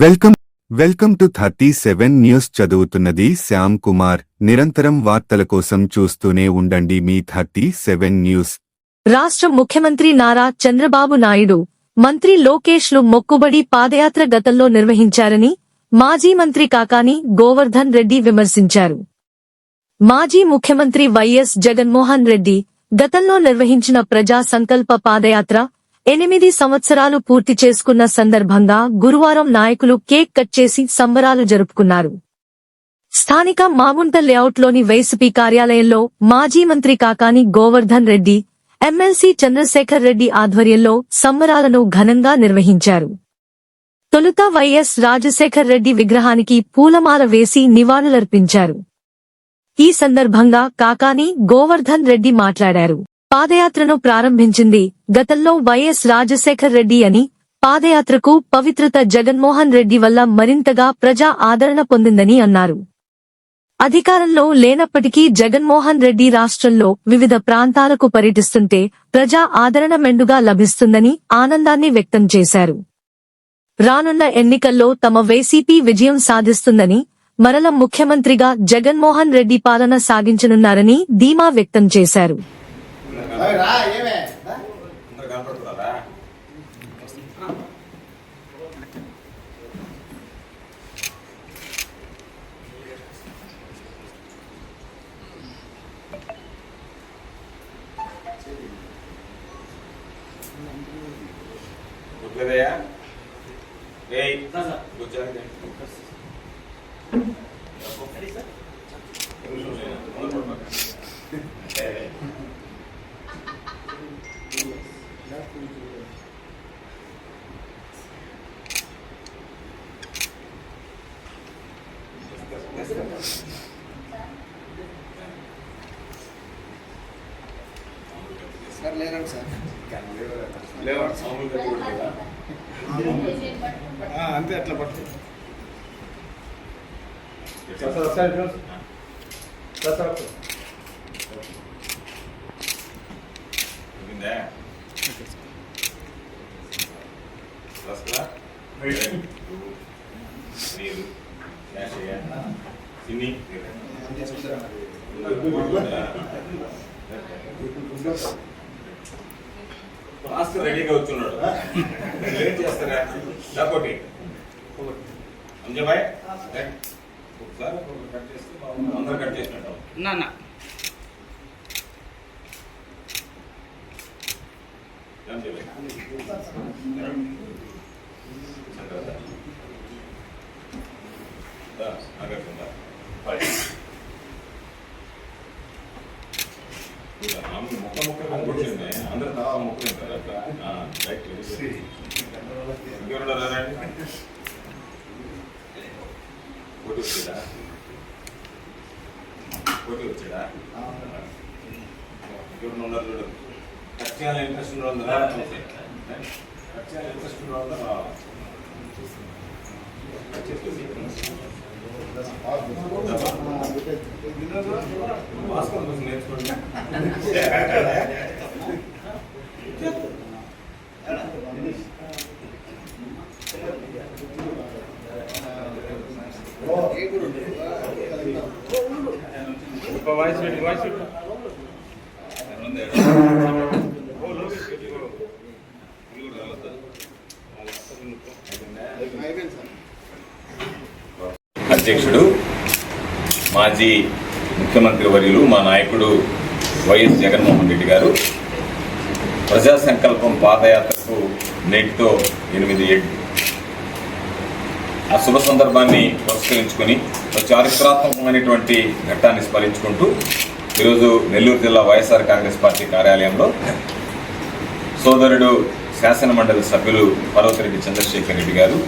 Welcome welcome to thirty seven news చదువుతున్నది శ్యామ్ కుమార్. నిరంతరం వార్తల కోసం చూస్తూనే ఉండండి మీ థర్టీ సెవెన్ న్యూస్. రాష్ట్ర ముఖ్యమంత్రి నారా చంద్రబాబు నాయుడు మంత్రి లోకేష్లు మొక్కుబడి పాదయాత్ర గతంలో నిర్వహించారని మాజీ మంత్రి కాకాని గోవర్ధన్ రెడ్డి విమర్శించారు. మాజీ ముఖ్యమంత్రి వైఎస్ జగన్మోహన్ రెడ్డి గతంలో నిర్వహించిన ప్రజా సంకల్ప పాదయాత్ర ఎనిమిది సంవత్సరాలు పూర్తి చేసుకున్న సందర్భంగా గురువారం నాయకులు కేక్ కట్ చేసి సంబరాలు జరుపుకున్నారు. స్థానిక మాగుంట లేఅవుట్లోని వైసీపీ కార్యాలయంలో మాజీ మంత్రి కాకాని గోవర్ధన్ రెడ్డి ఎమ్మెల్సీ చంద్రశేఖర్ రెడ్డి ఆధ్వర్యంలో సంబరాలను ఘనంగా నిర్వహించారు. తొలుత వైఎస్ రాజశేఖర్ రెడ్డి విగ్రహానికి పూలమాల వేసి నివాళులర్పించారు. ఈ సందర్భంగా కాకాని గోవర్ధన్ రెడ్డి మాట్లాడారు. పాదయాత్రను ప్రారంభించింది గతంలో వైఎస్ రాజశేఖర్ రెడ్డి అని. పాదయాత్రకు పవిత్రత జగన్మోహన్ రెడ్డి వల్ల మరింతగా ప్రజా ఆదరణ పొందిందని అన్నారు. అధికారంలో లేనప్పటికీ జగన్మోహన్ రెడ్డి రాష్ట్రంలో వివిధ ప్రాంతాలకు పర్యటిస్తుంటే ప్రజా ఆదరణ మెండుగా లభిస్తుందని ఆనందాన్ని వ్యక్తం చేశారు. రానున్న ఎన్నికల్లో తమ వైసీపీ విజయం సాధిస్తుందని మరల ముఖ్యమంత్రిగా జగన్మోహన్ రెడ్డి పాలన సాగించనున్నారని ధీమా వ్యక్తం చేశారు. రా ఏమే. అందరు కనపడుతున్నారా? గుర్తులేదయ్యా? Sir, sir, sir, sir, sir. ఉందా? వస్తుందా? నీరు, క్యాషియా, సిన్ని. మాస్టర్ రెడీగా వచ్చున్నాడు ఏం చేస్తారా లేకపోతే అంజబాయ్ ఒకసారి ఒకరు కట్ చేస్తే. అందరూ కట్ చేసినట్టు నాన్న ఏం పోటీ వచ్చాడా ఇంకెవరు ఉన్నారు చూడు ఇంట్రెస్ట్ ఉండదు చేయాలని ఇంట్రెస్ట్ ఉండదు భాస్కర్ కొంచెం నేర్చుకోండి అధ్యక్షుడు మాజీ ముఖ్యమంత్రి వర్యులు మా నాయకుడు వైఎస్ జగన్మోహన్ రెడ్డి గారు. ప్రజా సంకల్పం పాదయాత్రకు నేటితో ఎనిమిది ఏళ్ళు ఆ శుభ సందర్భాన్ని పురస్కరించుకొని చారిత్రాత్మకమైనటువంటి ఘట్టాన్ని స్మరించుకుంటూ ఈరోజు నెల్లూరు జిల్లా వైఎస్ఆర్ కాంగ్రెస్ పార్టీ కార్యాలయంలో సోదరుడు శాసన మండలి సభ్యులు పర్వతిరెడ్డి చంద్రశేఖర్ రెడ్డి గారు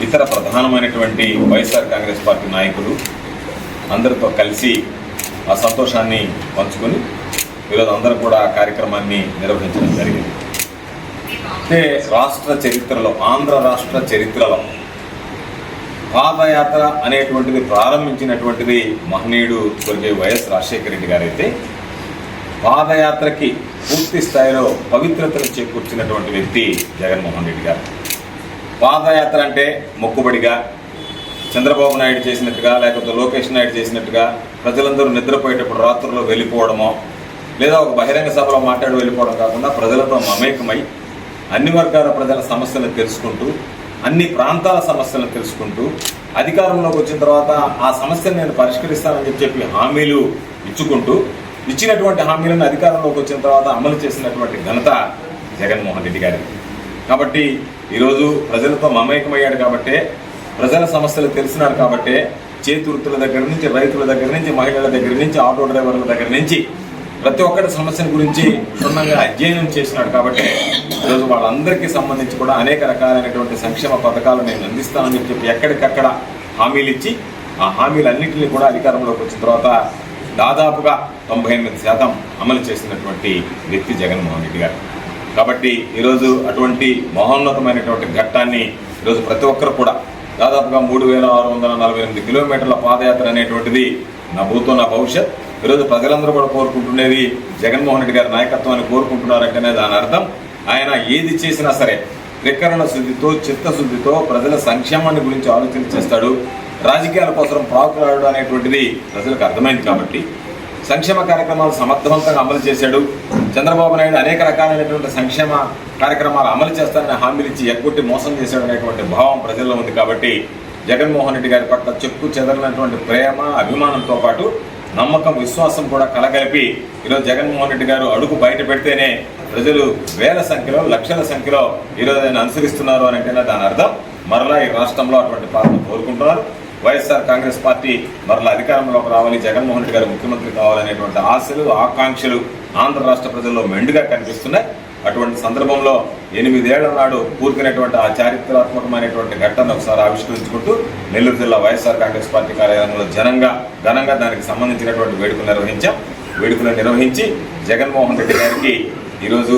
ఇతర ప్రధానమైనటువంటి వైఎస్ఆర్ కాంగ్రెస్ పార్టీ నాయకులు అందరితో కలిసి ఆ సంతోషాన్ని పంచుకొని ఈరోజు అందరూ కూడా ఆ కార్యక్రమాన్ని నిర్వహించడం జరిగింది. అంటే రాష్ట్ర చరిత్రలో ఆంధ్ర రాష్ట్ర చరిత్రలో పాదయాత్ర అనేటువంటిది ప్రారంభించినటువంటిది మహనీయుడు కొలిగే వైఎస్ రాజశేఖర రెడ్డి గారైతే పాదయాత్రకి పూర్తి స్థాయిలో పవిత్రతను చేకూర్చినటువంటి వ్యక్తి జగన్మోహన్ రెడ్డి గారు. పాదయాత్ర అంటే మొక్కుబడిగా చంద్రబాబు నాయుడు చేసినట్టుగా లేకపోతే లోకేష్ నాయుడు చేసినట్టుగా ప్రజలందరూ నిద్రపోయేటప్పుడు రాత్రుల్లో వెళ్ళిపోవడమో లేదా ఒక బహిరంగ సభలో మాట్లాడి వెళ్ళిపోవడం కాకుండా ప్రజలతో మమేకమై అన్ని వర్గాల ప్రజల సమస్యలను తెలుసుకుంటూ అన్ని ప్రాంతాల సమస్యలను తెలుసుకుంటూ అధికారంలోకి వచ్చిన తర్వాత ఆ సమస్యను నేను పరిష్కరిస్తానని చెప్పి హామీలు ఇచ్చుకుంటూ ఇచ్చినటువంటి హామీలను అధికారంలోకి వచ్చిన తర్వాత అమలు చేసినటువంటి ఘనత జగన్మోహన్ రెడ్డి గారి. కాబట్టి ఈరోజు ప్రజలతో మమేకమయ్యాడు కాబట్టే ప్రజల సమస్యలు తెలిసినాడు కాబట్టే చేతి వృత్తుల దగ్గర నుంచి రైతుల దగ్గర నుంచి మహిళల దగ్గర నుంచి ఆటో డ్రైవర్ల దగ్గర నుంచి ప్రతి ఒక్కటి సమస్యల గురించి క్షుణ్ణంగా అధ్యయనం చేసినాడు కాబట్టి ఈరోజు వాళ్ళందరికీ సంబంధించి కూడా అనేక రకాలైనటువంటి సంక్షేమ పథకాలు నేను అందిస్తానని చెప్పి ఎక్కడికక్కడ హామీలు ఇచ్చి ఆ హామీలన్నింటినీ కూడా అధికారంలోకి వచ్చిన తర్వాత దాదాపుగా తొంభై ఎనిమిది శాతం అమలు చేసినటువంటి వ్యక్తి జగన్మోహన్ రెడ్డి గారు. కాబట్టి ఈరోజు అటువంటి మహోన్నతమైనటువంటి ఘట్టాన్ని ఈరోజు ప్రతి ఒక్కరు కూడా దాదాపుగా మూడు వేల ఆరు వందల నలభై ఎనిమిది కిలోమీటర్ల పాదయాత్ర అనేటువంటిది నా భూతో నా భవిష్యత్. ఈరోజు ప్రజలందరూ కూడా కోరుకుంటున్నది జగన్మోహన్ రెడ్డి గారి నాయకత్వాన్ని కోరుకుంటున్నారంటేనే దాని అర్థం ఆయన ఏది చేసినా సరే త్రికరణ శుద్ధితో చిత్తశుద్ధితో ప్రజల సంక్షేమాన్ని గురించి ఆలోచన చేస్తాడు. రాజకీయాల కోసం ప్రాకులాడు అనేటువంటిది ప్రజలకు అర్థమైంది కాబట్టి సంక్షేమ కార్యక్రమాలు సమర్థవంతంగా అమలు చేశాడు. చంద్రబాబు నాయుడు అనేక రకాలైనటువంటి సంక్షేమ కార్యక్రమాలు అమలు చేస్తానని హామీలు ఇచ్చి ఎగ్గొట్టి మోసం చేశాడు అనేటువంటి భావం ప్రజల్లో ఉంది కాబట్టి జగన్మోహన్ రెడ్డి గారి పట్ల చెక్కు చెదరినటువంటి ప్రేమ అభిమానంతో పాటు నమ్మకం విశ్వాసం కూడా కలగలిపి ఈరోజు జగన్మోహన్ రెడ్డి గారు అడుగు బయట పెడితేనే ప్రజలు వేల సంఖ్యలో లక్షల సంఖ్యలో ఈరోజు ఆయన అనుసరిస్తున్నారు అని అంటే దాని అర్థం. మరలా ఈ రాష్ట్రంలో అటువంటి పాలన కోరుకుంటున్నారు. వైఎస్ఆర్ కాంగ్రెస్ పార్టీ మరలా అధికారంలోకి రావాలి జగన్మోహన్ రెడ్డి గారు ముఖ్యమంత్రి కావాలనేటువంటి ఆశలు ఆకాంక్షలు ఆంధ్ర రాష్ట్ర ప్రజల్లో మెండుగా కనిపిస్తున్నాయి. అటువంటి సందర్భంలో ఎనిమిదేళ్ళ నాడు పూర్తినటువంటి ఆ చారిత్రాత్మకమైనటువంటి ఘట్టను ఒకసారి ఆవిష్కరించుకుంటూ నెల్లూరు జిల్లా వైఎస్ఆర్ కాంగ్రెస్ పార్టీ కార్యాలయంలో జనంగా ఘనంగా దానికి సంబంధించినటువంటి వేడుకలు నిర్వహించాం. వేడుకలు నిర్వహించి జగన్మోహన్ రెడ్డి గారికి ఈరోజు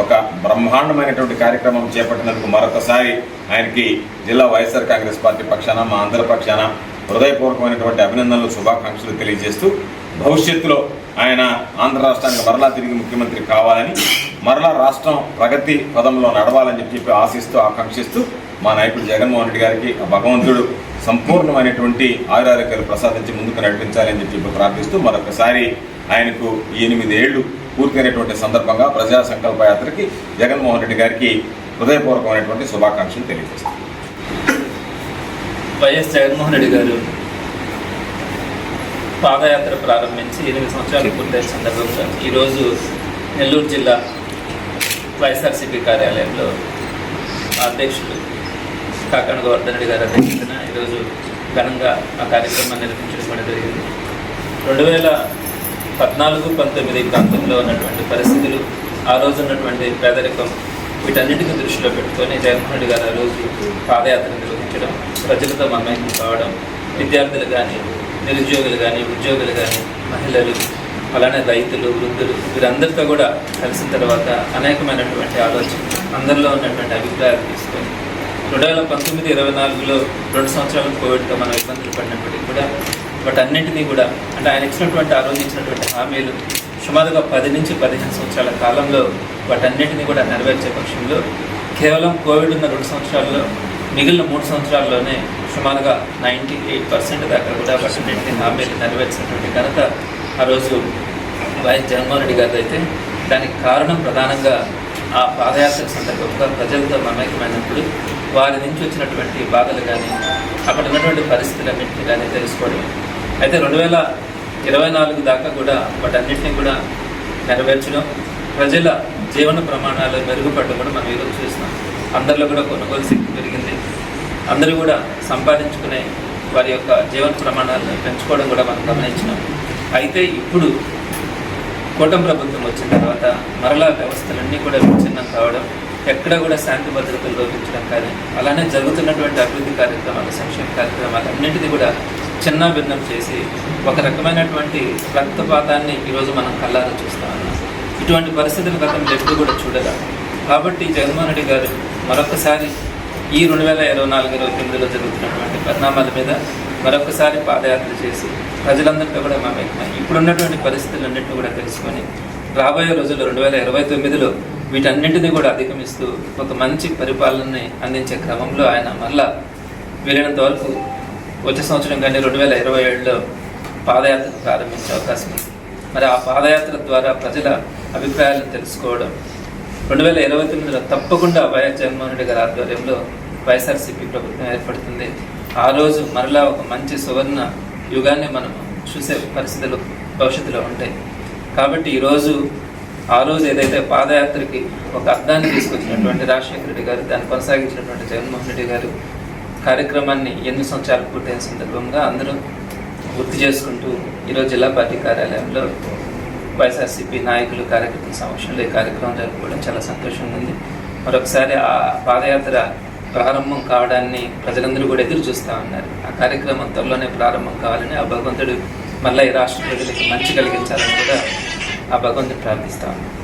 ఒక బ్రహ్మాండమైనటువంటి కార్యక్రమం చేపట్టినందుకు మరొకసారి ఆయనకి జిల్లా వైఎస్ఆర్ కాంగ్రెస్ పార్టీ పక్షాన మా అందరి పక్షాన హృదయపూర్వకమైనటువంటి అభినందనలు శుభాకాంక్షలు తెలియజేస్తూ భవిష్యత్తులో ఆయన ఆంధ్ర రాష్ట్రానికి మరలా తిరిగి ముఖ్యమంత్రి కావాలని మరలా రాష్ట్రం ప్రగతి పదంలో నడవాలని చెప్పి ఆశిస్తూ ఆకాంక్షిస్తూ మా నాయకుడు జగన్మోహన్ రెడ్డి గారికి ఆ భగవంతుడు సంపూర్ణమైనటువంటి ఆయురారోగ్యాలు ప్రసాదించి ముందుకు నడిపించాలని చెప్పి ప్రార్థిస్తూ మరొకసారి ఆయనకు ఈ ఎనిమిది ఏళ్ళు పూర్తయినటువంటి సందర్భంగా ప్రజా సంకల్ప యాత్రకి జగన్మోహన్ రెడ్డి గారికి హృదయపూర్వకమైనటువంటి శుభాకాంక్షలు తెలియజేస్తాను వైఎస్ జగన్మోహన్ రెడ్డి గారు పాదయాత్ర ప్రారంభించి ఎనిమిది సంవత్సరాలు పూర్తయిన సందర్భంగా ఈరోజు నెల్లూరు జిల్లా వైఎస్ఆర్సీపీ కార్యాలయంలో అధ్యక్షులు కాకాణ గోవర్ధన్ రెడ్డి అధ్యక్షతన ఈరోజు ఘనంగా ఆ కార్యక్రమాన్ని నిర్వహించడం కూడా జరిగింది. రెండు వేల పద్నాలుగు పంతొమ్మిది ప్రాంతంలో ఉన్నటువంటి పరిస్థితులు ఆ రోజు ఉన్నటువంటి పేదరికం వీటన్నిటికీ దృష్టిలో పెట్టుకొని జగన్మోహన్ రెడ్డి గారు ఆ రోజు పాదయాత్ర నిర్వహించడం ప్రజలతో మమేకం కావడం విద్యార్థులు కానీ నిరుద్యోగులు కానీ ఉద్యోగులు కానీ మహిళలు అలానే రైతులు వృద్ధులు వీరందరితో కూడా కలిసిన తర్వాత అనేకమైనటువంటి ఆలోచన అందరిలో ఉన్నటువంటి అభిప్రాయాలు తీసుకొని రెండు వేల పంతొమ్మిది ఇరవై నాలుగులో రెండు సంవత్సరాలు కోవిడ్తో మనం ఇబ్బందులు పడినప్పటికీ కూడా వాటన్నింటినీ కూడా అంటే ఆయన ఇచ్చినటువంటి ఆ రోజు ఇచ్చినటువంటి హామీలు సుమారుగా పది నుంచి పదిహేను సంవత్సరాల కాలంలో వాటన్నిటిని కూడా నెరవేర్చే పక్షంలో కేవలం కోవిడ్ ఉన్న రెండు సంవత్సరాల్లో మిగిలిన మూడు సంవత్సరాల్లోనే సుమారుగా నైంటీ ఎయిట్ పర్సెంట్ దాకా కూడా వాటన్నింటిని హామీలు నెరవేర్చినటువంటి ఘనత ఆ రోజు వైఎస్ జగన్మోహన్ రెడ్డి గారిది అయితే. దానికి కారణం ప్రధానంగా ఆ పాదయాత్ర సందర్భంగా ప్రజలతో మమేకమైనప్పుడు వారి నుంచి వచ్చినటువంటి బాధలు కానీ అక్కడ ఉన్నటువంటి పరిస్థితులన్నింటినీ కానీ తెలుసుకోవడం. అయితే రెండు వేల ఇరవై నాలుగు దాకా కూడా వాటన్నింటినీ కూడా నెరవేర్చడం ప్రజల జీవన ప్రమాణాలు మెరుగుపడడం కూడా మనం ఈరోజు చూస్తున్నాం. అందరిలో కూడా కొనుగోలు శక్తి పెరిగింది. అందరూ కూడా సంపాదించుకునే వారి యొక్క జీవన ప్రమాణాలను పెంచుకోవడం కూడా మనం గమనించినాం. అయితే ఇప్పుడు కూటమి ప్రభుత్వం వచ్చిన తర్వాత మరలా వ్యవస్థలన్నీ కూడా విచ్ఛిన్నం కావడం ఎక్కడ కూడా శాంతి భద్రతలు లోపించడం కానీ అలానే జరుగుతున్నటువంటి అభివృద్ధి కార్యక్రమాలు సంక్షేమ కార్యక్రమాలు అన్నింటినీ కూడా చిన్న భిన్నం చేసి ఒక రకమైనటువంటి రక్తపాతాన్ని ఈరోజు మనం కళ్ళారా చూస్తా ఉన్నాం. ఇటువంటి పరిస్థితులు గతం ఎప్పుడు కూడా చూడదా కాబట్టి జగన్మోహన్ రెడ్డి గారు మరొకసారి ఈ రెండు వేల ఇరవై నాలుగు ఇరవై తొమ్మిదిలో జరుగుతున్నటువంటి పరిణామాల మీద మరొకసారి పాదయాత్ర చేసి ప్రజలందరితో కూడా మమేకమై ఇప్పుడున్నటువంటి పరిస్థితులన్నింటినీ కూడా తెలుసుకొని రాబోయే రోజుల్లో రెండు వేల ఇరవై తొమ్మిదిలో వీటన్నింటినీ కూడా అధిగమిస్తూ ఒక మంచి పరిపాలనని అందించే క్రమంలో ఆయన మరలా వీలైనంత వరకు వచ్చే సంవత్సరం కానీ రెండు వేల ఇరవై ఏడులో పాదయాత్ర ప్రారంభించే అవకాశం ఉంది. మరి ఆ పాదయాత్ర ద్వారా ప్రజల అభిప్రాయాలను తెలుసుకోవడం రెండు వేల ఇరవై తొమ్మిదిలో తప్పకుండా వైఎస్ జగన్మోహన్ రెడ్డి గారి ఆధ్వర్యంలో వైఎస్ఆర్సీపీ ప్రభుత్వం ఏర్పడుతుంది. ఆ రోజు మరలా ఒక మంచి సువర్ణ యుగాన్ని మనం చూసే పరిస్థితులు భవిష్యత్తులో ఉంటాయి. కాబట్టి ఈరోజు ఆ రోజు ఏదైతే పాదయాత్రకి ఒక అర్థాన్ని తీసుకొచ్చినటువంటి రాజశేఖర రెడ్డి గారు దాన్ని కొనసాగించినటువంటి జగన్మోహన్ రెడ్డి గారు కార్యక్రమాన్ని ఎన్ని సంవత్సరాలు పూర్తయిన సందర్భంగా అందరూ గుర్తు చేసుకుంటూ ఈరోజు జిల్లా పార్టీ కార్యాలయంలో వైఎస్ఆర్సీపీ నాయకులు కార్యకర్తల సమక్షంలో ఈ కార్యక్రమం జరుపుకోవడం చాలా సంతోషంగా ఉంది. మరొకసారి ఆ పాదయాత్ర ప్రారంభం కావడాన్ని ప్రజలందరూ కూడా ఎదురు చూస్తూ ఉన్నారు. ఆ కార్యక్రమం త్వరలోనే ప్రారంభం కావాలని ఆ భగవంతుడు మళ్ళీ ఈ రాష్ట్ర ప్రజలకు మంచి కలిగించాలని కూడా ఆ భగవంతుని ప్రార్థిస్తా ఉన్నాను